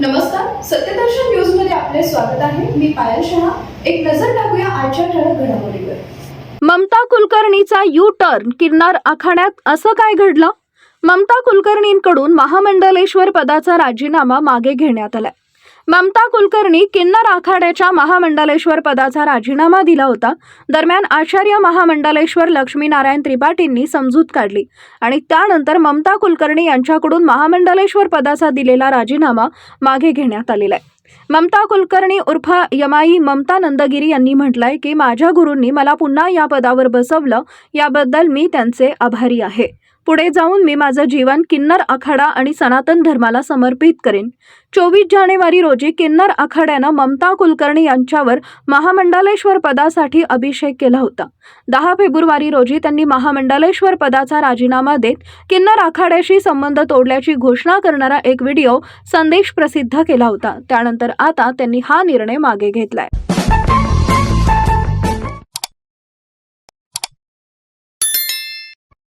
नमस्कार सत्यदर्शन न्यूजमध्ये आपले स्वागत आहे. मी पायल शहा. एक नजर टाकूया आजच्या ठळक घडामोडीवर. ममता कुलकर्णीचा यू टर्न किन्नार आखाड्यात असं काय घडलं? ममता कुलकर्णींकडून महामंडलेश्वर पदाचा राजीनामा मागे घेण्यात आलाय. ममता कुलकर्णी किन्नर आखाड्याच्या महामंडलेश्वर पदाचा राजीनामा दिला होता. दरम्यान आचार्य महामंडलेश्वर लक्ष्मीनारायण त्रिपाठींनी समजूत काढली आणि त्यानंतर ममता कुलकर्णी यांच्याकडून महामंडलेश्वर पदाचा दिलेला राजीनामा मागे घेण्यात आलेला आहे. ममता कुलकर्णी उर्फ यमाई ममता नंदगिरी यांनी म्हटलंय की माझ्या गुरूंनी मला पुन्हा या पदावर बसवलं याबद्दल मी त्यांचे आभारी आहे. पुढे जाऊन मी माझं जीवन किन्नर आखाडा आणि सनातन धर्माला समर्पित करेन. चोवीस जानेवारी रोजी किन्नर आखाड्यानं ममता कुलकर्णी यांच्यावर महामंडलेश्वर पदासाठी अभिषेक केला होता. दहा फेब्रुवारी रोजी त्यांनी महामंडलेश्वर पदाचा राजीनामा देत किन्नर आखाड्याशी संबंध तोडल्याची घोषणा करणारा एक व्हिडिओ संदेश प्रसिद्ध केला होता. त्यानंतर आता त्यांनी हा निर्णय मागे घेतलाय.